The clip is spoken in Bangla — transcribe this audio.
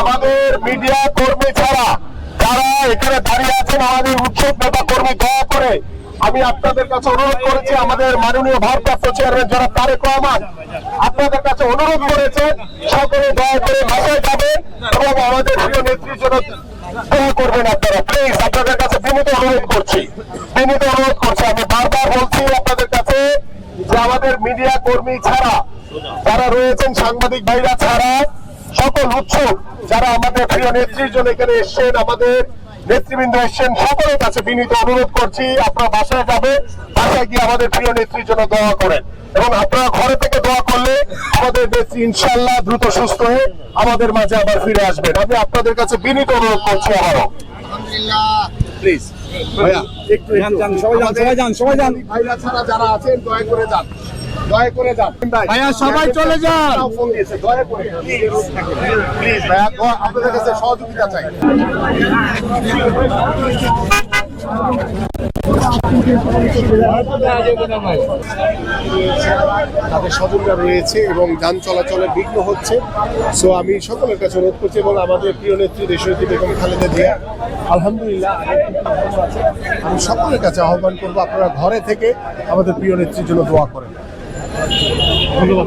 আমাদের মিডিয়া কর্মী ছাড়া যারা এখানে দাঁড়িয়ে আছেন, আমাদের উৎসব নেতা কর্মী, দয়া করে আমি আপনাদের কাছে অনুরোধ করেছি, আমাদের মাননীয় ভারপ্রাপ্ত চেয়ারম্যান যারা তারেক রহমান আপনাদের কাছে অনুরোধ করেছে সকলে দয়া করে ভাষায় যাবেন এবং আমাদের প্রিয় নেত্রীর জন্য দয়া করবেন আপনারা। প্লিজ আপনাদের কাছে বিনীত অনুরোধ করছি। বিনীত অনুরোধ আমি বারবার বলছি আপনাদের কাছে যে আমাদের মিডিয়া কর্মী ছাড়া যারা রয়েছেন সাংবাদিক ভাইরা ছাড়া সকল উৎসব যারা আমাদের প্রিয় নেত্রীর জন্য এখানে এসছেন আমাদের নেতৃবৃন্দ এসছেন সকলের কাছে বিনীত অনুরোধ করছি আপনারা বাসায় যাবে বাসায় গিয়ে আমাদের প্রিয় নেত্রীর জন্য দোয়া করেন। এবং আপনারা ঘরে থেকে দোয়া করলে আমাদের নেত্রী ইনশাল্লাহ দ্রুত সুস্থ হয়ে আমাদের মাঝে আবার ফিরে আসবেন। আমি আপনাদের কাছে বিনীত অনুরোধ করছি আবারও। প্লিজ ভাইয়া একটু সবাই যান সবাই যান। সবাই যান ভাইরা ছাড়া যারা আছেন দয়া করে যান। দয়া করে যান। ভাইয়া, সবাই চলে যান। ফোন দিয়েছে দয়া করে। প্লিজ ভাইয়া আপনাদের কাছে সহযোগিতা চাই। তাদের স্বজনরা রয়েছে এবং যান চলাচলে বিঘ্ন হচ্ছে। সো আমি সকলের কাছে অনুরোধ করছি এবং আমাদের প্রিয় নেত্রী দেশনেত্রী বেগম খালেদা জিয়া, আলহামদুলিল্লাহ। আমি সকলের কাছে আহ্বান করব, আপনারা ঘরে থেকে আমাদের প্রিয় নেত্রীর জন্য দোয়া করেন। ধন্যবাদ।